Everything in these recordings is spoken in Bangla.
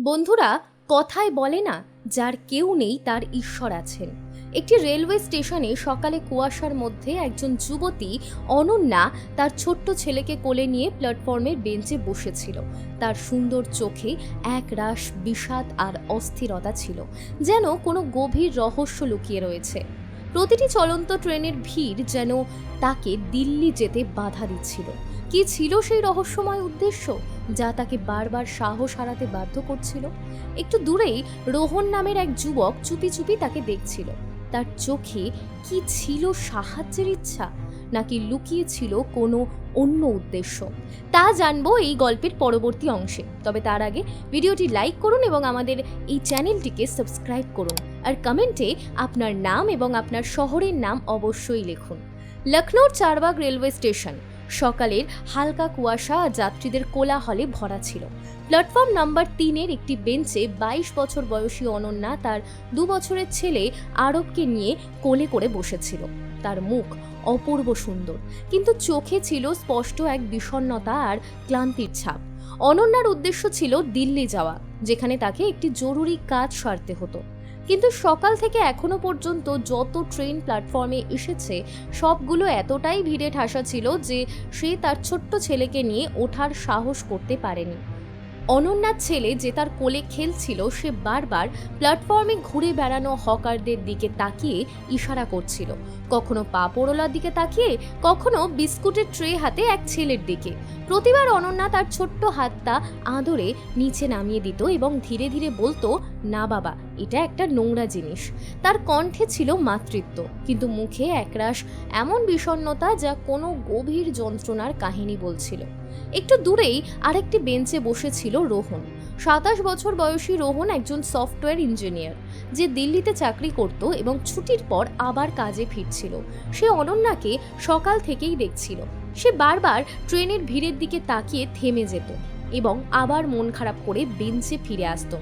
বন্ধুরা, কথায় বলে না, যার কেউ নেই তার ঈশ্বর আছেন। একটি রেলওয়ে স্টেশনে সকালে কুয়াশার মধ্যে একজন যুবতী, অনন্যা, তার ছোট্ট ছেলেকে কোলে নিয়ে প্ল্যাটফর্মের বেঞ্চে বসেছিল। তার সুন্দর চোখে এক রাশ বিষাদ আর অস্থিরতা ছিল, যেন কোনো গভীর রহস্য লুকিয়ে রয়েছে। প্রতিটি চলন্ত ট্রেনের ভিড় যেন তাকে দিল্লি যেতে বাধা দিচ্ছিল। কি ছিল সেই রহস্যময় উদ্দেশ্য যা তাকে বারবার সাহস হারাতে বাধ্য করছিল? একটু দূরেই রোহন নামের এক যুবক চুপি চুপি তাকে দেখছিল। তার চোখে কি ছিল সাহায্যের ইচ্ছা? নাকি লুকিয়ে ছিল কোনো অন্য উদ্দেশ্য? তা জানব এই গল্পের পরবর্তী অংশে। তবে তার আগে ভিডিওটি লাইক করুন এবং আমাদের এই চ্যানেলটিকে সাবস্ক্রাইব করুন। আর কমেন্টে আপনার নাম এবং আপনার শহরের নাম অবশ্যই লিখুন। লখনৌর চারবাগ রেলওয়ে স্টেশন। সকালের হালকা কুয়াশা যাত্রীদের কোলাহলে ভরা ছিল। প্ল্যাটফর্ম নাম্বার তিনের একটি বেঞ্চে বাইশ বছর বয়সী অনন্যা তার দু বছরের ছেলে আরবকে নিয়ে কোলে করে বসেছিল। তার মুখ অপূর্ব সুন্দর। কিন্তু চোখে ছিল স্পষ্ট এক বিষণ্ণতা আর ক্লান্তির ছাপ। অনন্যার উদ্দেশ্য ছিল দিল্লি যাওয়া, যেখানে তাকে একটি জরুরি কাজ সারতে হতো। কিন্তু সকাল থেকে এখনও পর্যন্ত যত ট্রেন প্ল্যাটফর্মে এসেছে, সবগুলো এতটাই ভিড়ে ঠাসা ছিল যে সে তার ছোট্ট ছেলেকে নিয়ে ওঠার সাহস করতে পারেনি। অনন্যার ছেলে যে তার কোলে খেলছিল, সে বারবার প্ল্যাটফর্মে ঘুরে বেড়ানো হকারদের দিকে তাকিয়ে ইশারা করছিল। কখনো পাপড়োলার দিকে তাকিয়ে, কখনো বিস্কুটের ট্রে হাতে এক ছেলের দিকে। প্রতিবার অনন্যা তার ছোট্ট হাতটা আদরে নিচে নামিয়ে দিত এবং ধীরে ধীরে বলতো, না বাবা, এটা একটা নোংরা জিনিস। তার কণ্ঠে ছিল মাতৃত্ব, কিন্তু মুখে একরাশ এমন বিষণ্ণতা যা কোনো গভীর যন্ত্রণার কাহিনী বলছিল। একটু দূরেই আরেকটি বেঞ্চে বসেছিল রোহন। সাতাশ বছর বয়সী রোহন একজন সফটওয়্যার ইঞ্জিনিয়ার, যে দিল্লিতে চাকরি করত এবং ছুটির পর আবার কাজে ফিরছিল। সে অনন্যাকে সকাল থেকেই দেখছিল। সে বারবার ট্রেনের ভিড়ের দিকে তাকিয়ে থেমে যেত এবং আবার মন খারাপ করে বেঞ্চে ফিরে আসতো।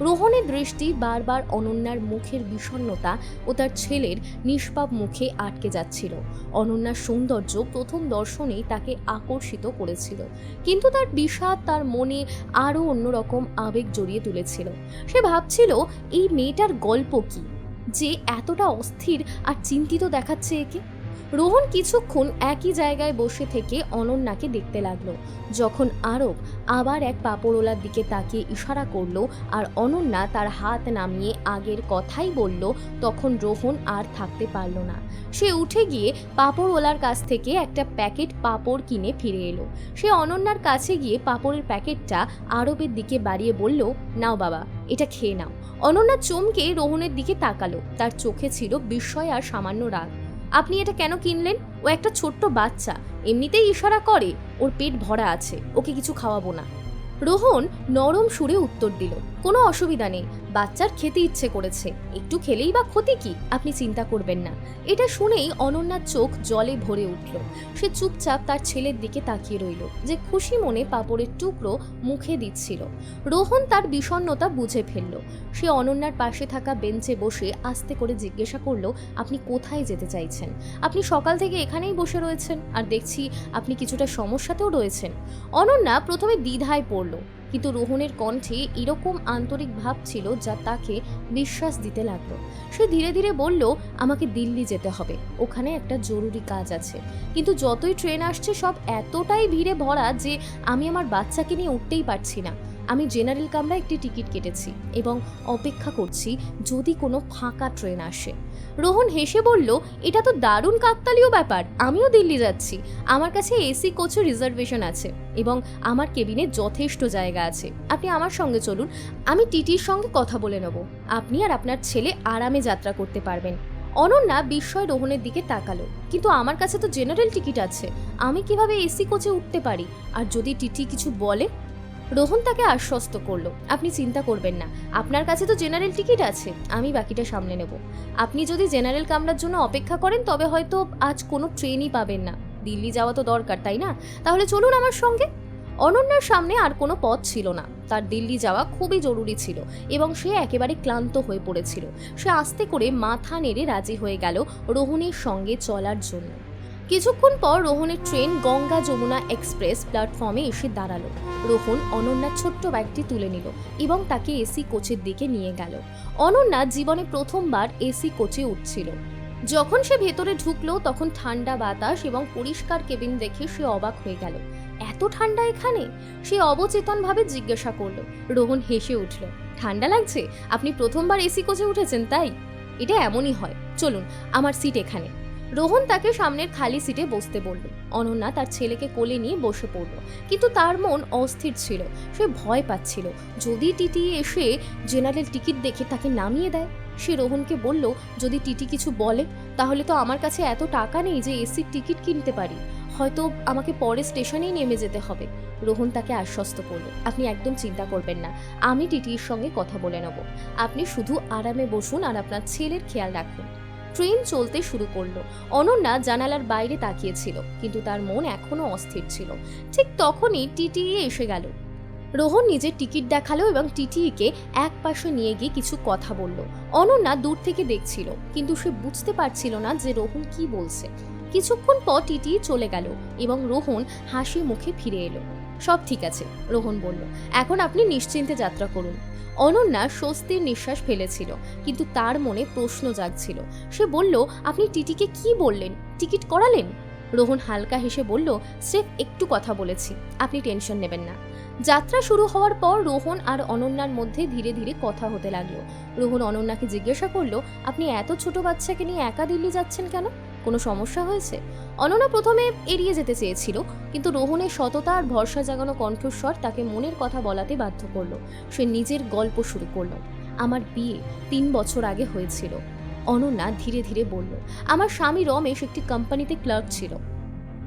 রোহনের দৃষ্টি বারবার অনন্যার মুখের বিষণ্ণতা ও তার ছেলের নিষ্পাপ মুখে আটকে যাচ্ছিল। অনন্যার সৌন্দর্য প্রথম দর্শনেই তাকে আকর্ষিত করেছিল। কিন্তু তার বিষাদ তার মনে আরও অন্যরকম আবেগ জড়িয়ে তুলেছিল। সে ভাবছিল, এই মেয়েটার গল্প কি? যে এতটা অস্থির আর চিন্তিত দেখাচ্ছে একে? রোহন কিছুক্ষণ একই জায়গায় বসে থেকে অনন্যাকে দেখতে লাগল। যখন আরব আবার এক পাপড়োলার দিকে তাকিয়ে ইশারা করল আর অনন্যা তার হাত নামিয়ে আগের কথাই বলল, তখন রোহন আর থাকতে পারল না। সে উঠে গিয়ে পাপড়ওয়ালার কাছ থেকে একটা প্যাকেট পাপড় কিনে ফিরে এলো। সে অনন্যার কাছে গিয়ে পাপড়ের প্যাকেটটা আরবের দিকে বাড়িয়ে বলল, নাও বাবা, এটা খেয়ে নাও। অনন্যা চমকে রোহনের দিকে তাকালো। তার চোখে ছিল বিস্ময় আর সামান্য রাগ। আপনি এটা কেন কিনলেন? ও একটা ছোট্ট বাচ্চা। এমনিতেই ইশারা করে। ওর পেট ভরা আছে। ওকে কিছু খাওয়াবো না। রোহন নরম সুরে উত্তর দিল কোনো অসুবিধা নেই। বাচ্চার খেতে ইচ্ছে করেছে। একটু খেলেই বা ক্ষতি কি? আপনি চিন্তা করবেন না। এটা শুনেই অনন্যার চোখ জলে ভরে উঠল। সে চুপচাপ তার ছেলের দিকে তাকিয়ে রইল, যে খুশি মনে পাপড়ের টুকরো মুখে দিচ্ছিল। রোহন তার বিষণ্ণতা বুঝে ফেলল। সে অনন্যার পাশে থাকা বেঞ্চে বসে আস্তে করে জিজ্ঞাসা করল, আপনি কোথায় যেতে চাইছেন? আপনি সকাল থেকে এখানেই বসে রয়েছেন, আর দেখছি আপনি কিছুটা সমস্যাতেও রয়েছেন। অনন্যা প্রথমে দ্বিধায় পড়ল। কিন্তু রোহনের কণ্ঠে এরকম আন্তরিক ভাব ছিল যা তাকে বিশ্বাস দিতে লাগল। সে ধীরে ধীরে বলল, আমাকে দিল্লি যেতে হবে। ওখানে একটা জরুরি কাজ আছে। কিন্তু যতই ট্রেন আসছে, সব এতটাই ভিড়ে ভরা যে আমি আমার বাচ্চাকে নিয়ে উঠতেই পারছি না। আমি জেনারেল কামরা একটি টিকিট কেটেছি এবং অপেক্ষা করছি যদি কোনো ফাঁকা ট্রেন আসে। রোহন হেসে বলল, এটা তো দারুণ কাকতালীয় ব্যাপার, আমিও দিল্লি যাচ্ছি। আমার কাছে এসি কোচের রিজার্ভেশন আছে এবং আমার কেবিনে যথেষ্ট জায়গা আছে। আপনি আমার সঙ্গে চলুন, আমি টিটির সঙ্গে কথা বলে নেব। আপনি আর আপনার ছেলে আরামে যাত্রা করতে পারবেন। অনন্যা বিস্ময় রোহনের দিকে তাকালো, কিন্তু আমার কাছে তো জেনারেল টিকিট আছে। আমি কীভাবে এসি কোচে উঠতে পারি? আর যদি টিটি কিছু বলে রোহন তাকে আশ্বস্ত করল। আপনি চিন্তা করবেন না। আপনার কাছে তো জেনারেল টিকিট আছে। আমি বাকিটা সামলে নেব। আপনি যদি জেনারেল কামরার জন্য অপেক্ষা করেন, তবে হয়তো আজ কোনো ট্রেনই পাবেন না। দিল্লি যাওয়া তো দরকার, তাই না? তাহলে চলুন আমার সঙ্গে। অনন্যার সামনে আর কোনো পথ ছিল না। তার দিল্লি যাওয়া খুবই জরুরি ছিল এবং সে একেবারে ক্লান্ত হয়ে পড়েছিল। সে আস্তে করে মাথা নেড়ে রাজি হয়ে গেল রোহনের সঙ্গে চলার জন্য। কিছুক্ষণ পর রোহনের ট্রেন গঙ্গা যমুনা এক্সপ্রেস প্ল্যাটফর্মে এসে দাঁড়াল। রোহন অনন্যার ছোট্ট ব্যাগটি তুলে নিল এবং তাকে এসি কোচের দিকে নিয়ে গেল। অনন্যা জীবনে প্রথমবার এসি কোচে উঠছিল। যখন সে ভেতরে ঢুকলো, তখন ঠান্ডা বাতাস এবং পরিষ্কার কেবিন দেখে সে অবাক হয়ে গেল। এত ঠান্ডা এখানে? সে অবচেতনভাবে জিজ্ঞাসা করল। রোহন হেসে উঠল, ঠান্ডা লাগছে? আপনি প্রথমবার এসি কোচে উঠেছেন, তাই? এটা এমনই হয়। চলুন, আমার সিট এখানে। রোহন তাকে সামনের খালি সিটে বসতে বলল। অনন্যা তার ছেলেকে কোলে নিয়ে বসে পড়ল। কিন্তু তার মন অস্থির ছিল। সে ভয় পাচ্ছিল। যদি টিটি এসে জেনারেল টিকিট দেখে তাকে নামিয়ে দেয়? সে রোহনকে বলল, যদি টিটি কিছু বলে, তাহলে তো আমার কাছে এত টাকা নেই যে এসির টিকিট কিনতে পারি। হয়তো আমাকে পরে স্টেশনেই নেমে যেতে হবে। রোহন তাকে আশ্বস্ত করল, আপনি একদম চিন্তা করবেন না। আমি টিটির সঙ্গে কথা বলে নেব। আপনি শুধু আরামে বসুন আর আপনার ছেলের খেয়াল রাখুন। ট্রেন চলতে শুরু করল। অনন্যা জানালার বাইরে তাকিয়েছিল, কিন্তু তার মন এখনও অস্থির ছিল। ঠিক তখনই টিটিই এসে গেল। রোহন নিজের টিকিট দেখাল এবং টিটিইকে এক পাশে নিয়ে গিয়ে কিছু কথা বলল। অনন্যা দূর থেকে দেখছিল, কিন্তু সে বুঝতে পারছিল না যে রোহন কি বলছে। কিছুক্ষণ পর টিটি চলে গেল এবং রোহন হাসি মুখে ফিরে এলো। সব ঠিক আছে, রোহন বলল। এখন আপনি নিশ্চিন্তে যাত্রা করুন। অনন্যা স্বস্তির নিঃশ্বাস ফেলেছিল, কিন্তু তার মনে প্রশ্ন জাগছিল। সে বলল, আপনি টিটিকে কি বললেন? টিকিট করালেন? রোহন হালকা হেসে বলল, স্রেফ একটু কথা বলেছি, আপনি টেনশন নেবেন না। যাত্রা শুরু হওয়ার পর রোহন আর অনন্যার মধ্যে ধীরে ধীরে কথা হতে লাগল। রোহন অনন্যাকে জিজ্ঞাসা করল, আপনি এত ছোট বাচ্চাকে নিয়ে একা দিল্লি যাচ্ছেন কেন? কোনো সমস্যা হয়েছে? অনন্যা প্রথমে এড়িয়ে যেতে চেয়েছিল, কিন্তু রোহনের সততা আর ভরসা জাগানো কণ্ঠস্বর তাকে মনের কথা বলাতে বাধ্য করল। সে নিজের গল্প শুরু করল। আমার বিয়ে তিন বছর আগে হয়েছিল। অনন্যা ধীরে ধীরে বলল, আমার স্বামী রমেশ একটি কোম্পানিতে ক্লার্ক ছিল।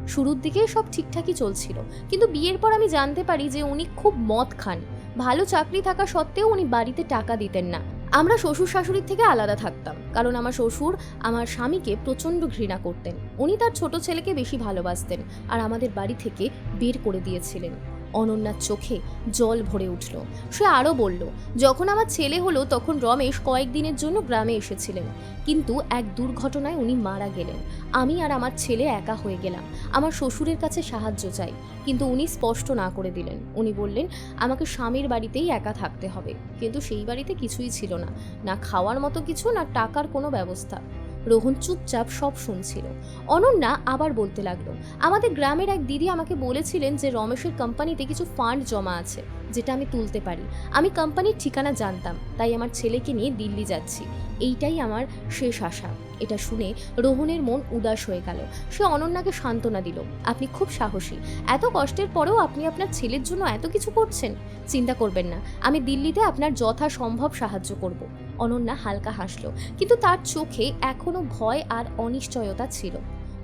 শুরুর দিকে সব ঠিকঠাকই চলছিল, কিন্তু বিয়ের পর আমি জানতে পারি যে উনি খুব মদ খান। ভালো চাকরি থাকা সত্ত্বেও উনি বাড়িতে টাকা দিতেন না। আমরা শ্বশুর শাশুড়ির থেকে আলাদা থাকতাম, কারণ আমার শ্বশুর আমার স্বামীকে প্রচণ্ড ঘৃণা করতেন। উনি তার ছোট ছেলেকে বেশি ভালোবাসতেন আর আমাদের বাড়ি থেকে বের করে দিয়েছিলেন। অনন্যার চোখে জল ভরে উঠল। সে আরও বলল, যখন আমার ছেলে হলো, তখন রমেশ কয়েকদিনের জন্য গ্রামে এসেছিলেন। কিন্তু এক দুর্ঘটনায় উনি মারা গেলেন। আমি আর আমার ছেলে একা হয়ে গেলাম। আমার শ্বশুরের কাছে সাহায্য চাই। কিন্তু উনি স্পষ্ট না করে দিলেন। উনি বললেন, আমাকে স্বামীর বাড়িতেই একা থাকতে হবে। কিন্তু সেই বাড়িতে কিছুই ছিল না। না খাওয়ার মতো কিছু, না টাকার কোনো ব্যবস্থা। রোহন চুপচাপ সব শুনছিল। অনন্যা আবার বলতে লাগল, আমাদের গ্রামের এক দিদি আমাকে বলেছিলেন যে রমেশের কোম্পানিতে কিছু ফান্ড জমা আছে, যেটা আমি তুলতে পারি। আমি কোম্পানির ঠিকানা জানতাম, তাই আমার ছেলেকে নিয়ে দিল্লি যাচ্ছি। এইটাই আমার শেষ আশা। এটা শুনে রোহনের মন উদাস হয়ে গেল। সে অনন্যাকে সান্ত্বনা দিল, আপনি খুব সাহসী। এত কষ্টের পরেও আপনি আপনার ছেলের জন্য এত কিছু করছেন? চিন্তা করবেন না, আমি দিল্লিতে আপনার যথাসম্ভব সাহায্য করব। অনন্যা হালকা হাসল, কিন্তু তার চোখে এখনও ভয় আর অনিশ্চয়তা ছিল।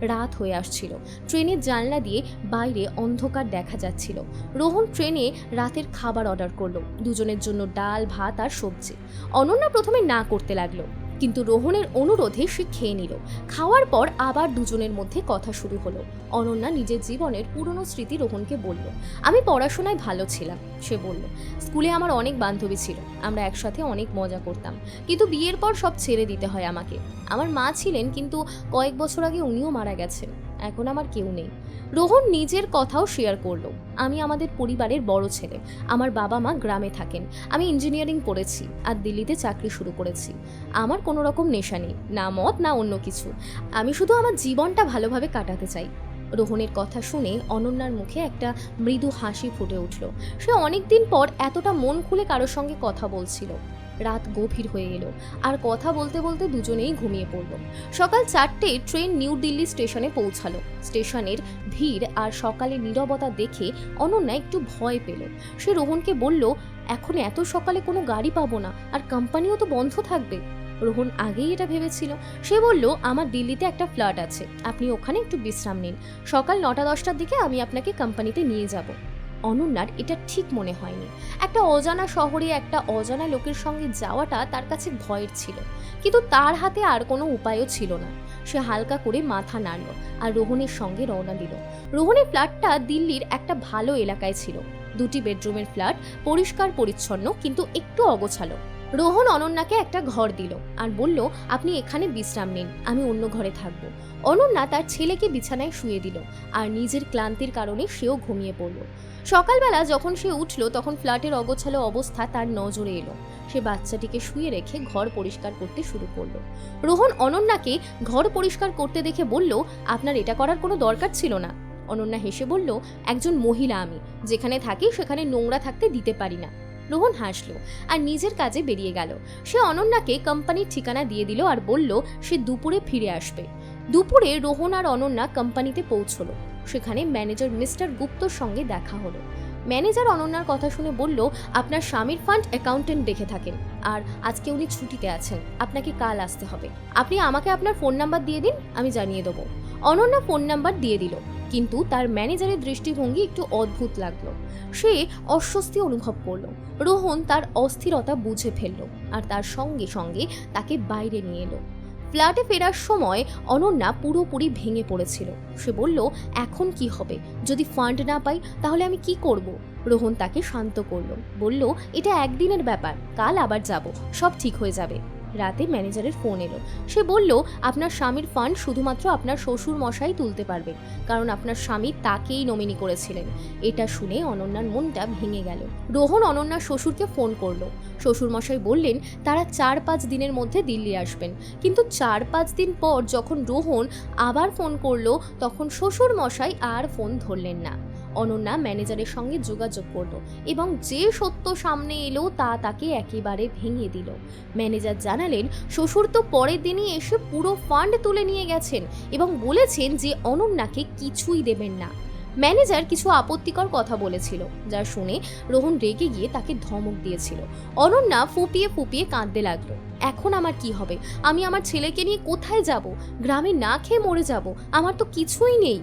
রাত হয়ে আসছিল। ট্রেনের জানলা দিয়ে বাইরে অন্ধকার দেখা যাচ্ছিল। রোহন ট্রেনে রাতের খাবার অর্ডার করল, দুজনের জন্য ডাল, ভাত আর সবজি। অনন্যা প্রথমে না করতে লাগল। কিন্তু রোহনের অনুরোধে সে খেয়ে নিল। খাওয়ার পর আবার দুজনের মধ্যে কথা শুরু হলো। অনন্যা নিজের জীবনের পুরনো স্মৃতি রোহনকে বলল, আমি পড়াশোনায় ভালো ছিলাম, সে বলল। স্কুলে আমার অনেক বান্ধবী ছিল, আমরা একসাথে অনেক মজা করতাম। কিন্তু বিয়ের পর সব ছেড়ে দিতে হয় আমাকে। আমার মা ছিলেন, কিন্তু কয়েক বছর আগে উনিও মারা গেছেন। এখন আমার কেউ নেই। রোহন নিজের কথাও শেয়ার করল। আমি আমাদের পরিবারের বড় ছেলে। আমার বাবা মা গ্রামে থাকেন। আমি ইঞ্জিনিয়ারিং করেছি আর দিল্লিতে চাকরি শুরু করেছি। আমার কোনো রকম নেশা নেই, না মত না অন্য কিছু। আমি শুধু আমার জীবনটা ভালোভাবে কাটাতে চাই। রোহনের কথা শুনে অনন্যার মুখে একটা মৃদু হাসি ফুটে উঠল। সে অনেকদিন পর এতটা মন খুলে কারোর সঙ্গে কথা বলছিল। রাত গভীর হয়ে এলো। আর কথা বলতে বলতে দুজনেই ঘুমিয়ে পড়ল। সকাল চারটে ট্রেন নিউ দিল্লি স্টেশনে পৌঁছালো। স্টেশনের ভিড় আর সকালে নীরবতা দেখে অনন্যা একটু ভয় পেল। সে রোহনকে বলল, এখন এত সকালে কোনো গাড়ি পাবো না, আর কোম্পানিও তো বন্ধ থাকবে। রোহন আগেই এটা ভেবেছিল। সে বলল, আমার দিল্লিতে একটা ফ্ল্যাট আছে, আপনি ওখানে একটু বিশ্রাম নিন। সকাল নটা দশটার দিকে আমি আপনাকে কোম্পানিতে নিয়ে যাব। অনন্যার এটা ঠিক মনে হয়নি। একটা অজানা শহরে একটা অজানা লোকের সঙ্গে যাওয়াটা তার কাছে ভয়ের ছিল। কিন্তু তার হাতে আর কোনো উপায়ও ছিল না। সে হালকা করে মাথা নাড়ল আর রোহনের সঙ্গে রওনা দিল। রোহনের ফ্ল্যাটটা দিল্লির একটা ভালো এলাকায় ছিল। দুটি বেডরুমের ফ্ল্যাট পরিষ্কার পরিচ্ছন্ন কিন্তু একটু অগোছালো। রোহন অনন্যাকে একটা ঘর দিল আর বলল, আপনি এখানে বিশ্রাম নিন, আমি অন্য ঘরে থাকব। অনন্যা তার ছেলেকে বিছানায় শুয়ে দিল আর নিজের ক্লান্তির কারণে সেও ঘুমিয়ে পড়ল। সকালবেলা যখন সে উঠল, তখন ফ্ল্যাটের অগোছালো অবস্থা তার নজরে এলো। সে বাচ্চাটিকে শুয়ে রেখে ঘর পরিষ্কার করতে শুরু করল। রোহন অনন্যাকে ঘর পরিষ্কার করতে দেখে বলল, আপনার এটা করার কোনো দরকার ছিল না? অনন্যা হেসে বলল, একজন মহিলা আমি, যেখানে থাকি সেখানে নোংরা থাকতে দিতে পারি না। রোহন হাসলো আর নিজের কাজে বেরিয়ে গেল। সে অনন্যাকে কোম্পানির ঠিকানা দিয়ে দিল আর বলল, সে দুপুরে ফিরে আসবে। দুপুরে রোহন আর অনন্যা কোম্পানিতে পৌঁছলো। সেখানে ম্যানেজার মিস্টার গুপ্তর সঙ্গে দেখা হলো। ম্যানেজার অনন্যার কথা শুনে বলল, আপনার স্বামীর ফান্ড অ্যাকাউন্টেন্ট দেখে থাকেন আর আজকে উনি ছুটিতে আছেন। আপনাকে কাল আসতে হবে। আপনি আমাকে আপনার ফোন নাম্বার দিয়ে দিন, আমি জানিয়ে দেবো। অনন্যা ফোন নাম্বার দিয়ে দিল। কিন্তু তার ম্যানেজারের দৃষ্টিভঙ্গি একটু অদ্ভুত লাগল। সে অস্বস্তি অনুভব করল। রোহন তার অস্থিরতা বুঝে ফেলল আর তার সঙ্গে সঙ্গে তাকে বাইরে নিয়ে এলো। ফ্ল্যাটে ফেরার সময় অনন্যা পুরোপুরি ভেঙে পড়েছিল। সে বলল, এখন কি হবে? যদি ফান্ড না পাই, তাহলে আমি কি করব? রোহন তাকে শান্ত করল। বলল, এটা একদিনের ব্যাপার। কাল আবার যাব। সব ঠিক হয়ে যাবে। রাতে ম্যানেজারের ফোন এলো। সে বলল, আপনার স্বামীর ফান্ড শুধুমাত্র আপনার শ্বশুর মশাই তুলতে পারবেন, কারণ আপনার স্বামী তাকেই নমিনি করেছিলেন। এটা শুনে অনন্যার মনটা ভেঙে গেল। রোহন অনন্যার শ্বশুরকে ফোন করল। শ্বশুরমশাই বললেন, তারা চার পাঁচ দিনের মধ্যে দিল্লি আসবেন। কিন্তু চার পাঁচ দিন পর যখন রোহন আবার ফোন করল, তখন শ্বশুর মশাই আর ফোন ধরলেন না। অনন্যা ম্যানেজারের সঙ্গে যোগাযোগ করল এবং যে সত্য সামনে এলো তা তাকে একেবারে ভেঙে দিল। ম্যানেজার জানালেন, শ্বশুর তো পরের দিনই এসে পুরো ফান্ড তুলে নিয়ে গেছেন এবং বলেছেন যে অনন্যাকে কিছুই দেবেন না। ম্যানেজার কিছু আপত্তিকর কথা বলেছিল, যা শুনে রোহন রেগে গিয়ে তাকে ধমক দিয়েছিল। অনন্যা ফুপিয়ে ফুপিয়ে কাঁদতে লাগল, এখন আমার কি হবে? আমি আমার ছেলেকে নিয়ে কোথায় যাব? গ্রামে না খেয়ে মরে যাব? আমার তো কিছুই নেই।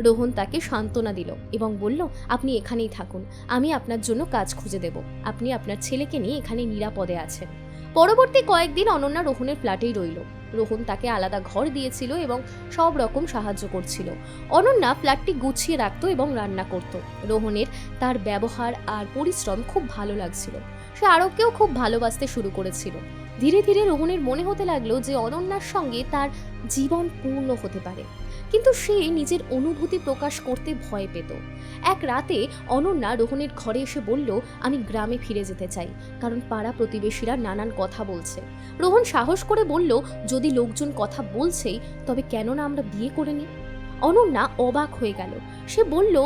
রোহন তাকে সান্ত্বনা দিল এবং বলল, আপনি এখানেই থাকুন। আমি আপনার জন্য কাজ খুঁজে দেব। আপনি আপনার ছেলেকে নিয়ে এখানে নিরাপদে আছেন। পরবর্তী কয়েকদিন অনন্যা রোহনের ফ্ল্যাটেই রইল। রোহন তাকে আলাদা ঘর দিয়েছিল এবং সব রকম সাহায্য করছিল। অনন্যা ফ্ল্যাটটি গুছিয়ে রাখত এবং রান্না করত। রোহনের তার ব্যবহার আর পরিশ্রম খুব ভালো লাগছিল। সে আরবকেও খুব ভালোবাসতে শুরু করেছিল। ধীরে ধীরে রোহনের মনে হতে লাগল যে অনন্যার সঙ্গে তার জীবন পূর্ণ হতে পারে। কিন্তু সে নিজের অনুভূতি প্রকাশ করতে ভয় পেত। এক রাতে অনন্যা রোহনের ঘরে এসে বলল, আমি গ্রামে ফিরে যেতে চাই, কারণ পাড়া প্রতিবেশীরা নানান কথা বলছে। রোহন সাহস করে বলল, যদি লোকজন কথা বলছেই, তবে কেন না আমরা বিয়ে করে নিই? অনন্যা অবাক হয়ে গেল। সে বলল,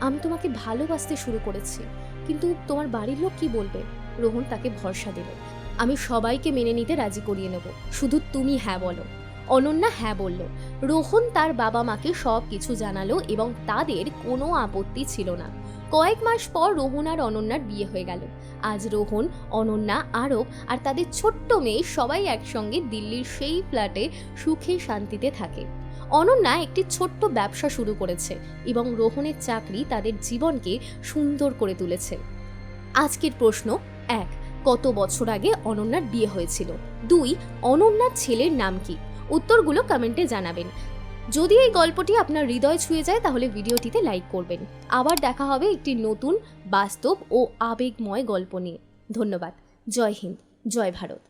আমি তোমাকে ভালোবাসতে শুরু করেছি, কিন্তু তোমার বাড়ির লোক কি বলবে? রোহন তাকে ভরসা দিল, আমি সবাইকে মেনে নিতে রাজি করিয়ে নেব, শুধু তুমি হ্যাঁ বলো। অনন্যা হ্যাঁ বলল রোহন তার বাবা মাকে সব কিছু জানালো এবং তাদের কোনো আপত্তি ছিল না। কয়েক মাস পর রোহন আর অনন্যার বিয়ে হয়ে গেল। আজ রোহন, অনন্যা, আরব আর তাদের ছোট্ট মেয়ে সবাই একসঙ্গে দিল্লির সেই ফ্ল্যাটে সুখে শান্তিতে থাকে। অনন্যা একটি ছোট্ট ব্যবসা শুরু করেছে এবং রোহনের চাকরি তাদের জীবনকে সুন্দর করে তুলেছে। আজকের প্রশ্ন, এক, কত বছর আগে অনন্যার বিয়ে হয়েছিল? দুই, অনন্যার ছেলের নাম কি? উত্তরগুলো কমেন্টে জানাবেন। যদি এই গল্পটি আপনার হৃদয় ছুঁয়ে যায়, তাহলে ভিডিওটিতে লাইক করবেন। আবার দেখা হবে একটি নতুন, বাস্তব ও আবেগময় গল্প নিয়ে। ধন্যবাদ। জয় হিন্দ। জয় ভারত।